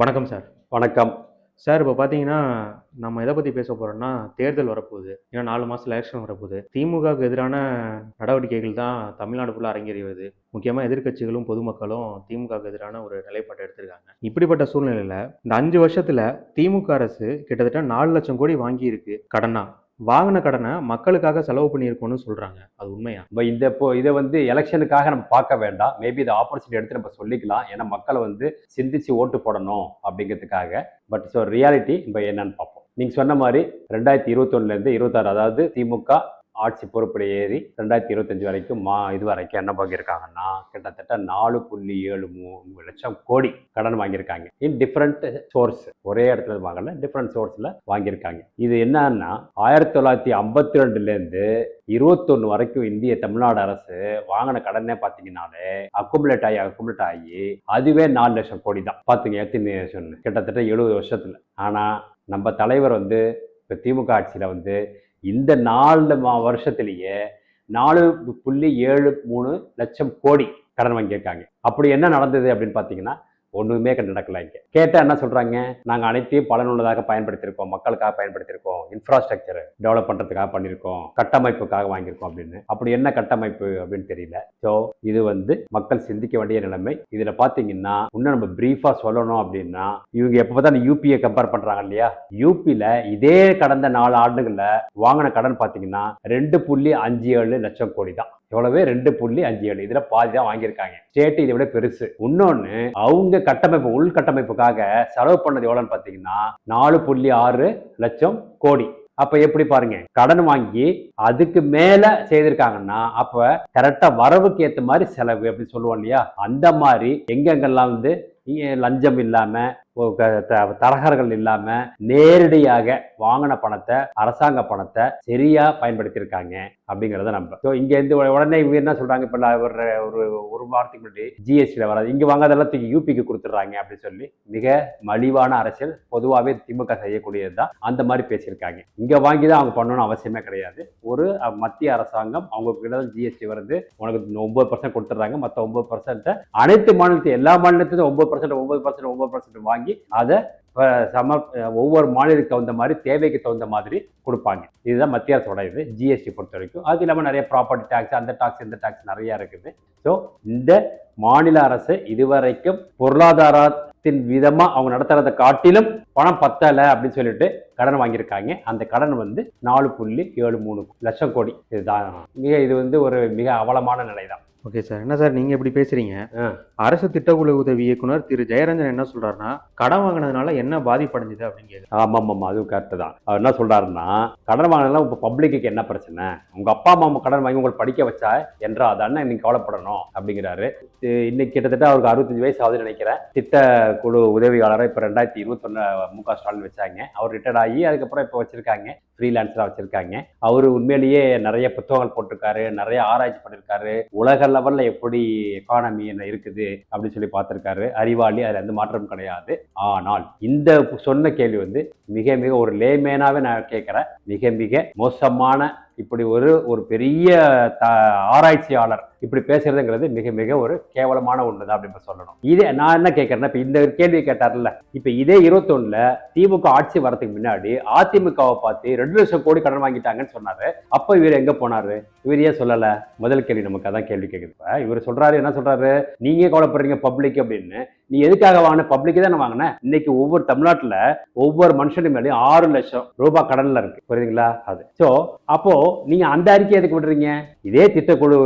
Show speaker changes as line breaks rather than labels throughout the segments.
வணக்கம் சார்
வணக்கம்.
சார் இப்போ பார்த்தீங்கன்னா நம்ம எதை பற்றி பேச போகிறோம்னா தேர்தல் வரப்போகுது. ஏன்னா நாலு மாதத்தில் எலெக்ஷன் வரப்போகுது. திமுகவுக்கு எதிரான நடவடிக்கைகள் தான் தமிழ்நாடு ஃபுல்லாக அரங்கேறி வருது. முக்கியமாக எதிர்க்கட்சிகளும் பொதுமக்களும் திமுகவுக்கு எதிரான ஒரு நிலைப்பாட்டை எடுத்திருக்காங்க. இப்படிப்பட்ட சூழ்நிலையில் இந்த அஞ்சு வருஷத்தில் திமுக அரசு கிட்டத்தட்ட நாலு லட்சம் கோடி வாங்கியிருக்கு கடனாக வாங்கின கடனை மக்களுக்காக செலவு பண்ணியிருக்கோம்னு சொல்கிறாங்க அது உண்மையா?
இப்போ இந்த இப்போ இதை வந்து எலெக்ஷனுக்காக நம்ம பார்க்க வேண்டாம். மேபி இதை ஆப்பர்ச்சுனிட்டி எடுத்து நம்ம சொல்லிக்கலாம். ஏன்னா மக்களை வந்து சிந்திச்சு ஓட்டு போடணும் அப்படிங்கிறதுக்காக. பட் ஸோ ரியாலிட்டி இப்போ என்னன்னு பார்ப்போம். நீங்கள் சொன்ன மாதிரி ரெண்டாயிரத்தி இருபத்தொன்னுலேருந்து இருபத்தாறு அதாவது திமுக ஆட்சி பொறுப்பில் ஏறி ரெண்டாயிரத்தி இருபத்தஞ்சு வரைக்கும் மா இது வரைக்கும் என்ன வாங்கியிருக்காங்கன்னா கிட்டத்தட்ட நாலு புள்ளி ஏழு மூணு லட்சம் கோடி கடன் வாங்கியிருக்காங்க. இன் டிஃப்ரெண்ட் சோர்ஸ் ஒரே இடத்துல வாங்கல டிஃப்ரெண்ட் சோர்ஸில் வாங்கியிருக்காங்க. இது என்னன்னா ஆயிரத்தி தொள்ளாயிரத்தி ஐம்பத்தி ரெண்டுலேருந்து இருபத்தொன்று வரைக்கும் இந்திய தமிழ்நாடு அரசு வாங்கின கடனே பார்த்தீங்கன்னாலே அக்குமுலேட் ஆகி அக்குமுலேட் ஆகி அதுவே நாலு லட்சம் கோடி தான். பார்த்துங்க எத்தனை கிட்டத்தட்ட எழுபது வருஷத்தில். ஆனால் நம்ம தலைவர் வந்து இப்போ திமுக ஆட்சியில் வந்து இந்த நாலு மா வருஷத்துலேயே நாலு புள்ளி ஏழு மூணு லட்சம் கோடி கடன் வாங்கியிருக்காங்க. அப்படி என்ன நடந்தது அப்படின்னு பார்த்தீங்கன்னா ஒன்றுமே நடக்கல இங்கே கேட்டால் என்ன சொல்கிறாங்க நாங்கள் அனைத்தையும் பலனுள்ளதாக பயன்படுத்தியிருக்கோம் மக்களுக்காக பயன்படுத்தியிருக்கோம் இன்ஃப்ராஸ்ட்ரக்சரை டெவலப் பண்ணுறதுக்காக பண்ணியிருக்கோம் கட்டமைப்புக்காக வாங்கியிருக்கோம் அப்படின்னு. அப்படி என்ன கட்டமைப்பு அப்படின்னு தெரியல. ஸோ இது வந்து மக்கள் சிந்திக்க வேண்டிய நிலைமை. இதில் பார்த்தீங்கன்னா இன்னும் நம்ம பிரீஃபாக சொல்லணும் அப்படின்னா இவங்க எப்போ தான் யூபியை கம்பேர் பண்ணுறாங்க இல்லையா? யூபியில் இதே கடந்த நாலு ஆண்டுகளில் வாங்கின கடன் பார்த்தீங்கன்னா ரெண்டு புள்ளி அஞ்சு ஏழு லட்சம் கோடி தான். எவ்வளவு? ரெண்டு புள்ளி அஞ்சு ஏழு. இதுல பாதி தான் வாங்கியிருக்காங்க. ஸ்டேட் இதை விட பெருசு. இன்னொன்னு அவங்க கட்டமைப்பு உள்கட்டமைப்புக்காக செலவு பண்ணது எவ்வளவுன்னு பாத்தீங்கன்னா நாலு புள்ளி ஆறு லட்சம் கோடி. அப்ப எப்படி பாருங்க? கடன் வாங்கி அதுக்கு மேல செய்திருக்காங்கன்னா அப்ப கரெக்டா வரவுக்கு ஏத்த மாதிரி செலவு அப்படின்னு சொல்லுவோம் இல்லையா? அந்த மாதிரி எங்கெங்கெல்லாம் வந்து லஞ்சம் இல்லாம தரகர்கள் இல்லாம நேரடியாக வாங்கின பணத்தை அரசாங்க பணத்தை சரியா பயன்படுத்தியிருக்காங்க அப்படிங்கிறத நம்ம ஸோ இங்க இருந்து உடனே இவங்க என்ன சொல்றாங்க? இப்ப ஒரு ஒரு ஒரு வாரத்துக்கு முன்னாடி ஜிஎஸ்டியில் வராது. இங்க வாங்காதெல்லாம் தூக்கி யூபிக்கு கொடுத்துட்றாங்க அப்படின்னு சொல்லி மிக மலிவான அரசியல் பொதுவாகவே திமுக செய்யக்கூடியது தான். அந்த மாதிரி பேசியிருக்காங்க. இங்க வாங்கி தான் அவங்க பண்ணணும்னு அவசியமே கிடையாது. ஒரு மத்திய அரசாங்கம் அவங்க கிட்ட ஜிஎஸ்டி வருது. உனக்கு ஒன்பது பர்சன்ட் கொடுத்துட்றாங்க. மற்ற ஒன்பது பர்சன்ட்டை அனைத்து மாநிலத்தையும் எல்லா மாநிலத்திலும் ஒன்பது பர்சன்ட் ஒன்பது பர்சன்ட் ஒன்பது பர்சன்ட் வாங்கி அதை சம ஒவ்வொரு மாநிலத்துக்கு தகுந்த மாதிரி தேவைக்கு தகுந்த மாதிரி கொடுப்பாங்க. இதுதான் மத்திய அரசோட இது ஜிஎஸ்டி பொறுத்த வரைக்கும். அது இல்லாமல் நிறைய ப்ராப்பர்ட்டி டேக்ஸ் அந்த டாக்ஸ் இந்த டாக்ஸ் நிறைய இருக்குது. ஸோ இந்த மாநில அரசு இதுவரைக்கும் பொருளாதாரத்தின் விதமாக அவங்க நடத்துறதை காட்டிலும் பணம் பத்தலை அப்படின்னு சொல்லிட்டு கடன் வாங்கியிருக்காங்க. அந்த கடன் வந்து நாலு புள்ளி ஏழு மூணு லட்சம் கோடி. இதுதான். மிக இது வந்து ஒரு மிக அவலமான நிலை தான்
ஓகே சார். என்ன சார் நீங்கள் இப்படி பேசுகிறீங்க. அரசு திட்டக்குழு உதவி இயக்குனர் திரு ஜெயரஞ்சன் என்ன சொல்கிறாருன்னா கடன் வாங்கினதுனால என்ன பாதிப்படைஞ்சுது அப்படின்னு கேட்குது
ஆமாம் ஆமாம் அதுவும் கரெக்டு தான். அவர் என்ன சொல்றாருன்னா கடன் வாங்கினா இப்போ பப்ளிக்கு என்ன பிரச்சனை? உங்க அப்பா அம்மா கடன் வாங்கி உங்களை படிக்க வச்சா என்றா அதானே நீங்க கவலைப்படணும் அப்படிங்கிறாரு. இன்னைக்கு கிட்டத்தட்ட அவருக்கு அறுபத்தஞ்சு வயசு ஆகுதுன்னு நினைக்கிறேன். திட்ட குழு உதவியாளரை இப்போ ரெண்டாயிரத்தி இருபத்தொன்னு மு க ஸ்டாலின் வச்சாங்க. அவர் ரிட்டையர்ட் ஆகி அதுக்கப்புறம் இப்போ வச்சிருக்காங்க. ஃப்ரீலான்ஸராக வச்சுருக்காங்க. அவர் உண்மையிலேயே நிறைய புத்தகங்கள் போட்டிருக்காரு நிறைய ஆராய்ச்சி பண்ணியிருக்காரு உலக லெவலில் எப்படி எக்கானமி என்ன இருக்குது அப்படின்னு சொல்லி பார்த்துருக்காரு. அறிவாளி அதில் எந்த மாற்றம் கிடையாது. ஆனால் இந்த சொன்ன கேள்வி வந்து மிக மிக ஒரு லேமேனாகவே நான் கேட்குறேன். மிக மிக மோசமான இப்படி ஒரு ஒரு பெரிய த ஆராய்ச்சியாளர் இப்படி பேசுறதுங்கிறது மிக மிக ஒரு கேவலமான ஒன்று தான் அப்படின்னு சொல்லணும். இதே நான் என்ன கேட்கறேன்னா இப்போ இந்த கேள்வி கேட்டார்ல இப்போ இதே இருபத்தொன்னுல திமுக ஆட்சி வரதுக்கு முன்னாடி அதிமுகவை பார்த்து ரெண்டு லட்சம் கோடி கடன் வாங்கிட்டாங்கன்னு சொன்னாரு. அப்போ இவர் எங்க போனாரு? இவர் ஏன் சொல்லல? முதல் கேள்வி நமக்கு அதான் கேள்வி கேட்குது இவர் சொல்றாரு என்ன சொல்றாரு? நீங்க கவலைப்படுறீங்க பப்ளிக் அப்படின்னு. நீ எதுக்காக வாங்கின? பப்ளிக் தானே வாங்கின. இன்னைக்கு ஒவ்வொரு தமிழ்நாட்டில் ஒவ்வொரு மனுஷனும் மேலேயும் ஆறு லட்சம் ரூபாய் கடனில் இருக்கு. புரியுதுங்களா? அது. ஸோ அப்போ நீங்க அந்த அறிக்கை எதுக்கு விடுறீங்க? இதே திட்டக்குழு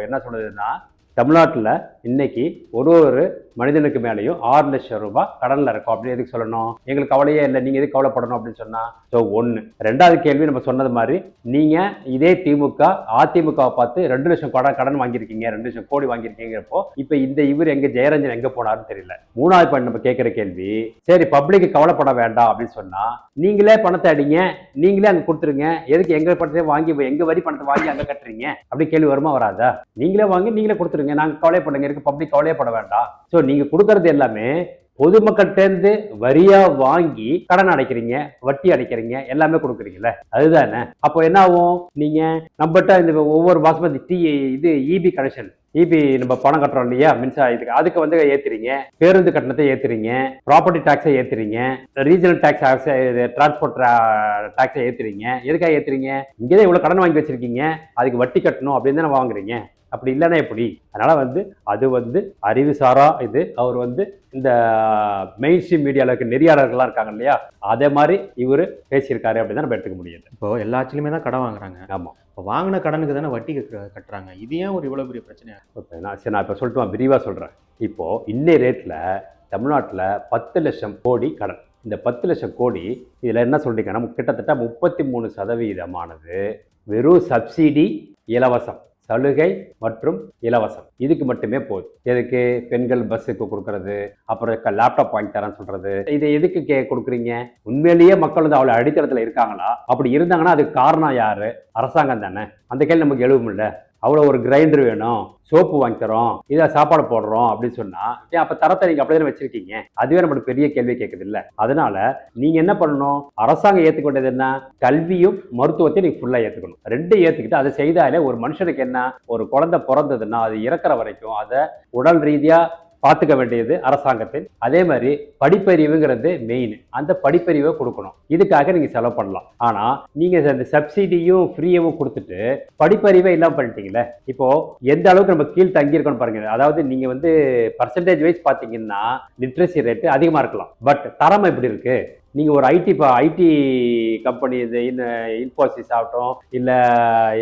என்ன சொல்கிறதுன்னா தமிழ்நாட்டில் இன்றைக்கி ஒரு ஒரு மனிதனுக்கு மேலேயும் ஆறு லட்சம் ரூபாய் கடனில் இருக்கும். அப்படின்னு எதுக்கு சொல்லணும்? எங்களுக்கு கவலையே இல்லை. நீங்க எதுக்கு கவலைப்படணும் அப்படின்னு சொன்னால் ஸோ ஒன்று ரெண்டாவது கேள்வி நம்ம சொன்னது மாதிரி நீங்க இதே திமுக அதிமுகவை பார்த்து ரெண்டு லட்சம் கடன் கடன் வாங்கியிருக்கீங்க ரெண்டு லட்சம் கோடி வாங்கியிருக்கீங்கிறப்போ இப்போ இந்த இவர் எங்க ஜெயரஞ்சன் எங்க போனாருன்னு தெரியல. மூணாவது பாயிண்ட் நம்ம கேட்குற கேள்வி சரி பப்ளிக் கவலைப்பட வேண்டாம் அப்படின்னு சொன்னா நீங்களே பணத்தை அடிங்க நீங்களே அங்க கொடுத்துருங்க. எதுக்கு எங்க பணத்தை வாங்கி எங்க வரி பணத்தை வாங்கி அங்க கட்டுறீங்க? அப்படி கேள்வி வருமா வராதா? நீங்களே வாங்கி நீங்களே கொடுத்துருங்க. நாங்க கவலைப்படுங்க இருக்கு பப்ளிக் கவலையப்பட வேண்டாம். ஸோ நீங்க கொடுக்கறது எல்லாமே பொதுமக்கள்கிட்டேருந்து வரியா வாங்கி கடன் அடைக்கிறீங்க வட்டி அடைக்கிறீங்க எல்லாமே கொடுக்குறீங்கல்ல? அதுதானே? அப்போ என்ன ஆகும்? நீங்க நம்மகிட்ட இந்த ஒவ்வொரு மாசமும் இந்த டி இது இபி கனெக்ஷன் இபி நம்ம பணம் கட்டுறோம் இல்லையா? மின்சார இதுக்கு அதுக்கு வந்து ஏத்துறீங்க பேருந்து கட்டணத்தை ஏத்துறீங்க ப்ராப்பர்ட்டி டாக்ஸை ஏத்துறீங்க ரீஜனல் டாக்ஸ் டிரான்ஸ்போர்ட் டாக்ஸை ஏத்துறீங்க எதுக்காக ஏத்துறீங்க இங்கே தான் இவ்வளோ கடன் வாங்கி வச்சிருக்கீங்க. அதுக்கு வட்டி கட்டணும் அப்படின்னு தானே வாங்குறீங்க. அப்படி இல்லைன்னா எப்படி? அதனால வந்து அது வந்து அறிவுசாரா இது. அவர் வந்து இந்த மெயின் ஸ்ட்ரீம் மீடியாவில் இருக்க நெறியாளர்கள்லாம் இருக்காங்க இல்லையா? அதே மாதிரி இவர் பேசியிருக்காரு அப்படின்னு தான் நம்ம எடுத்துக்க முடியுது.
இப்போ எல்லா ஆட்சியிலுமே தான் கடன் வாங்குறாங்க.
ஆமா.
இப்போ வாங்கின கடனுக்கு தானே வட்டி கட்டு- கட்டுறாங்க. இது ஏன் ஒரு இவ்வளோ பெரிய பிரச்சனையாக
இப்போ நான் சரி நான் இப்போ சொல்லிட்டு விரிவாக சொல்கிறேன் இப்போது இன்னை ரேட்டில் தமிழ்நாட்டில் பத்து லட்சம் கோடி கடன். இந்த பத்து லட்சம் கோடி இதில் என்ன சொல்கிறீங்கன்னா கிட்டத்தட்ட முப்பத்தி மூணு சதவீதமானது வெறும் சப்சிடி இலவசம். சலுகை மற்றும் இலவசம். இதுக்கு மட்டுமே போதும். எதுக்கு? பெண்கள் பஸ்ஸுக்கு கொடுக்கறது அப்புறம் லேப்டாப் வாங்கி தரேன்னு சொல்றது. இதை எதுக்கு கே கொடுக்குறீங்க? உண்மையிலேயே மக்கள் வந்து அவ்வளோ அடித்தளத்தில் இருக்காங்களா? அப்படி இருந்தாங்கன்னா அதுக்கு காரணம் யாரு? அரசாங்கம் தானே. அந்த கேள்வி நமக்கு எழுவுமில்ல. அவ்வளோ ஒரு கிரைண்டர் வேணும் சோப்பு வாங்கி தரோம் இதை சாப்பாடு போடுறோம் அப்படின்னு சொன்னா ஏன் அப்ப தரத்தை நீங்க அப்படியே வச்சிருக்கீங்க? அதுவே நம்மளுக்கு பெரிய கேள்வி கேட்குது இல்ல. அதனால நீங்க என்ன பண்ணணும்? அரசாங்கம் ஏற்றுக்கொண்டது என்ன? கல்வியும் மருத்துவத்தையும் நீங்க ஃபுல்லா ஏத்துக்கணும். ரெண்டும் ஏத்துக்கிட்டு அதை செய்தாலே ஒரு மனுஷனுக்கு என்ன? ஒரு குழந்தை பிறந்ததுன்னா அது இறக்குற வரைக்கும் அதை உடல் ரீதியா பார்த்துக்க வேண்டியது அரசாங்கத்தில் அதே மாதிரி படிப்பறிவுங்கிறது மெயின் அந்த படிப்பறிவை கொடுக்கணும். இதுக்காக நீங்க செலவு பண்ணலாம். ஆனா நீங்க அந்த சப்சிடியும் ஃப்ரீயவும் கொடுத்துட்டு படிப்பறிவை இல்லாமல் பண்ணிட்டீங்களே இப்போ எந்த அளவுக்கு நம்ம கீழ் தங்கியிருக்கணும் பாருங்க. அதாவது நீங்க வந்து பர்சன்டேஜ் வைஸ் பார்த்தீங்கன்னா லிட்ரஸி ரேட்டு அதிகமாக இருக்கலாம். பட் தரம் எப்படி இருக்கு? நீங்கள் ஒரு ஐடி ஐடி கம்பெனி இந்த இன்ஃபோசிஸ் ஆகட்டும் இல்லை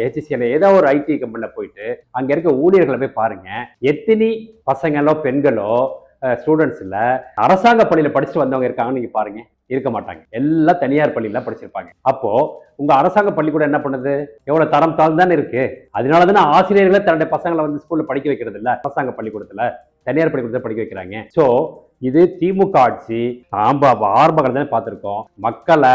ஹெச்சிசிஎல் ஏதோ ஒரு ஐடி கம்பெனியில் போயிட்டு அங்கே இருக்க ஊழியர்களை போய் பாருங்கள் எத்தனை பசங்களோ பெண்களோ ஸ்டூடெண்ட்ஸில் அரசாங்க பள்ளியில் படிச்சுட்டு வந்தவங்க இருக்காங்கன்னு நீங்கள் பாருங்கள் இருக்க மாட்டாங்க. எல்லாம் தனியார் பள்ளியில படிச்சிருப்பாங்க. அப்போது உங்கள் அரசாங்க பள்ளிக்கூடம் என்ன பண்ணுது? எவ்வளோ தரம் தாழ்ந்தானே இருக்குது அதனால தானே ஆசிரியர்களே தன்னுடைய பசங்களை வந்து ஸ்கூலில் படிக்க வைக்கிறது இல்லை அரசாங்க பள்ளிக்கூடத்தில் தனியார் பள்ளிக்கூடத்தில் படிக்க வைக்கிறாங்க. ஸோ இது திமுக ஆட்சி ஆம்ப ஆரம்ப காலத்துல பார்த்துருக்கோம். மக்களை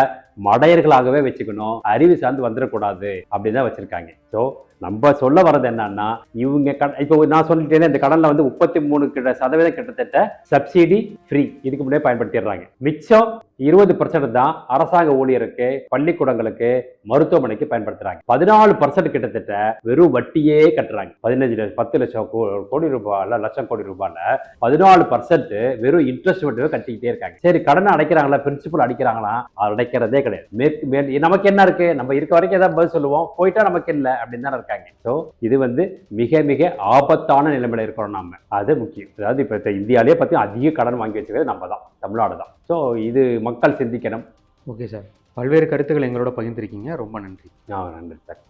மடையர்களாகவே வச்சுக்கணும். அறிவு சார்ந்து வந்துடக்கூடாது அப்படின்னு தான் வச்சிருக்காங்க. ஸோ நம்ம சொல்ல வர்றது என்னன்னா இவங்க கடன் இப்போ நான் சொல்லிட்டேன்னா இந்த கடனில் வந்து முப்பத்தி மூணு கிட்ட சதவீதம் கிட்டத்தட்ட சப்சிடி ஃப்ரீ. இதுக்கு முன்னே பயன்படுத்திடுறாங்க. மிச்சம் இருபது பர்சன்ட் தான் அரசாங்க ஊழியருக்கு பள்ளிக்கூடங்களுக்கு மருத்துவமனைக்கு பயன்படுத்துறாங்க. பதினாலு பர்சன்ட் கிட்டத்தட்ட வெறும் வட்டியே கட்டுறாங்க. பதினஞ்சு பத்து லட்சம் கோ- கோடி ரூபாயில் லட்சம் கோடி ரூபாயில் பதினாலு பர்சன்ட் வெறும் இன்ட்ரெஸ்ட் மட்டுமே கட்டிக்கிட்டே இருக்காங்க. சரி கடனை அடைக்கிறாங்களா பிரின்சிபல் அடைக்கிறாங்களா அடைக்கிறதே கிடையாது. மேற்கு மேல் நமக்கு என்ன இருக்கு? நம்ம இருக்க வரைக்கும் ஏதாவது பதில் சொல்லுவோம். போயிட்டா நமக்கு இல்லை அப்படின்னு தான் இருக்காங்க. ஸோ இது வந்து மிக மிக ஆபத்தான நிலைமையில இருக்கிறோம் நாம. அது முக்கியம். அதாவது இப்போ இந்தியாவிலேயே பத்தி அதிக கடன் வாங்கி வச்சுக்கிறது நம்ம தான் தமிழ்நாடு தான். ஸோ இது மக்கள் சிந்திக்கணும்.
ஓகே சார் பல்வேறு கருத்துக்களை எங்களோட பகிர்ந்திருக்கீங்க. ரொம்ப நன்றி.
நான் நன்றி சார்